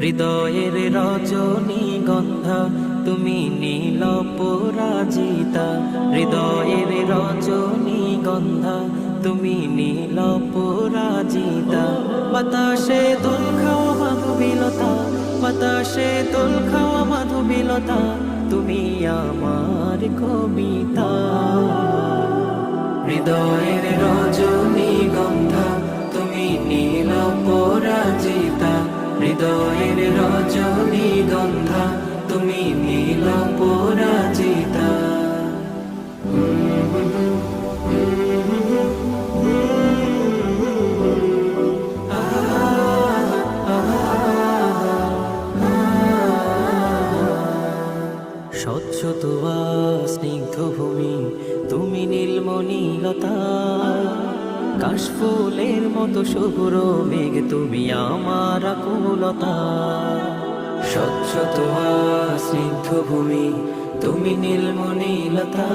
হৃদয়ের রজনী গন্ধা, তুমি নীল পরাজিতা। হৃদয়ের রজনী গন্ধা, তুমি নীল পরাজিতা। বাতাসে দোল খাওয়া মাধুবিলতা, বাতাসে দোল খাওয়া মাধুবিলতা। তুমি আমার কবিতা। হৃদয়ের রজনী গন্ধা, তুমি নীল পরাজিতা। হৃদয়ের রজনী গন্ধা, তুমি নীল পরাজিতা। স্নিগ্ধ ভূমি তুমি নীলমণিলতা কাশফুলের মতো শুভ্র মেঘ, তুমি আমার আকুলতা। স্বচ্ছ তোয়া স্নিগ্ধ ভূমি তুমি নীলমণিলতা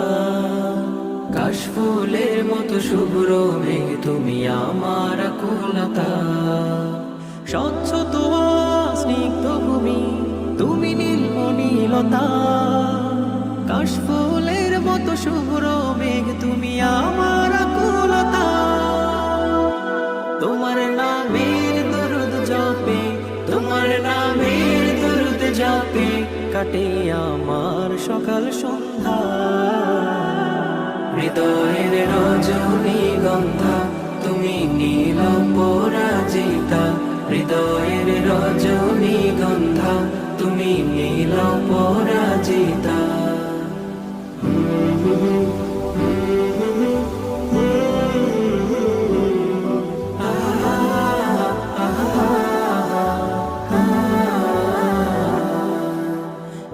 কাশফুলের মতো শুভ্র মেঘ, তুমি আমার আকুলতা। স্বচ্ছ তোয়া স্নিগ্ধ ভূমি তুমি নীলমণিলতা মতো শুভ্র মেঘ, তুমি আমার আকুলতা। তোমার নামের দরুদ জপে, তোমার নামের দরুদ জপে, কাটে আমার সকাল সন্ধ্যা। হৃদয়ের রজনী গন্ধা, তুমি নীল পরাজিতা। হৃদয়ের রজনী গন্ধা, তুমি নীল পরাজিতা।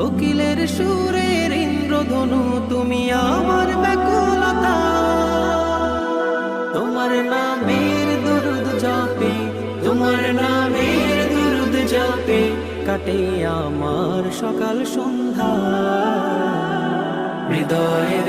কোকিলের সুরের ইন্দ্রধনু, তুমি আমার ব্যাকুলতা। তোমার নামের দুরুদ জাপে, তোমার নামের দুরুদ জাপে, কাটে আমার সকাল সন্ধ্যা। হৃদয়ের